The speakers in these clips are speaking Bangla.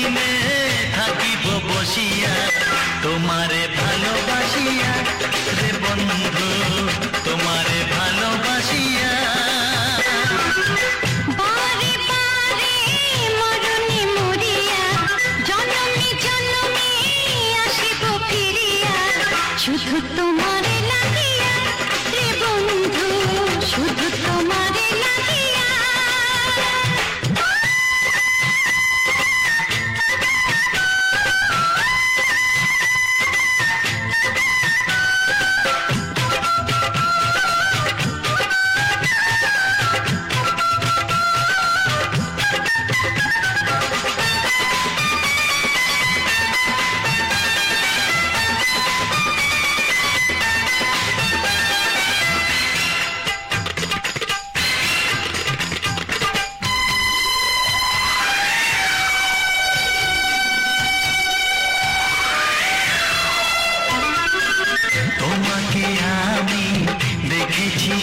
দিলে থাকিব বসিয়া তোমারে ভালোবাসিয়া রে বন্ধু তোমারে ভালোবাসিয়া। শুধু তোমার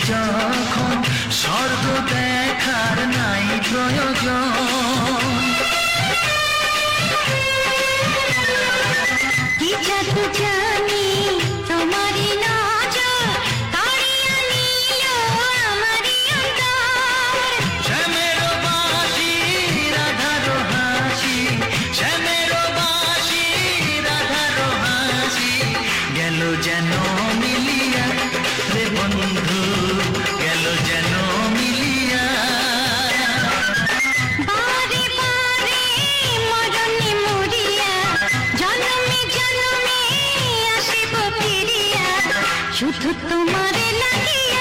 যখন স্বর্গ দেখার নাই প্রয়োজন। কি জাদু জানি তোমারই যেন মিলিয়া রে বন্ধু। যেন মিলিয়া। বারে বারে মরণে মরিয়া জন্মে জন্মে শুধু তোমার লাগিয়া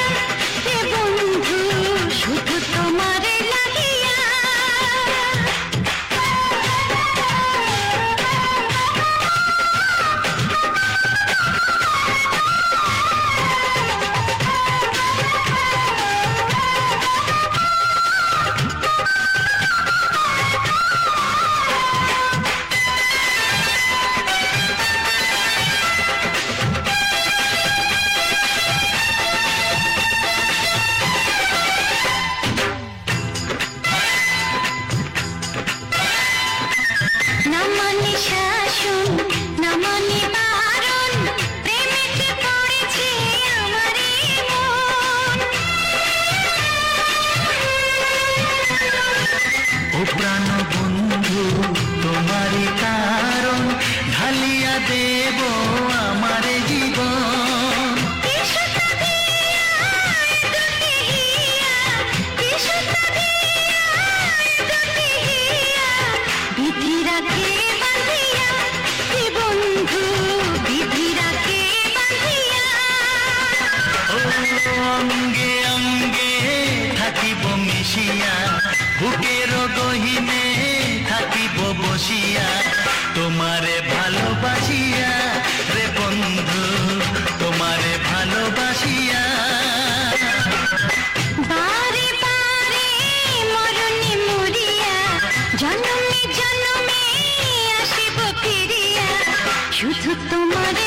প্রাণ বন্ধু তোমারই কারণ ঢালিয়া দেব আমার জীবন। বিধি অঙ্গে অঙ্গে থাকিব মিশিয়া। বুকের গহিনে থাকিব বসিয়া। তোমারে ভালোবাসিয়া রে বন্ধু, তোমারে ভালোবাসিয়া। বারে বারে মরণে মরিয়া, জন্মে জন্মে আসিব ফিরিয়া। শুধু তোমারে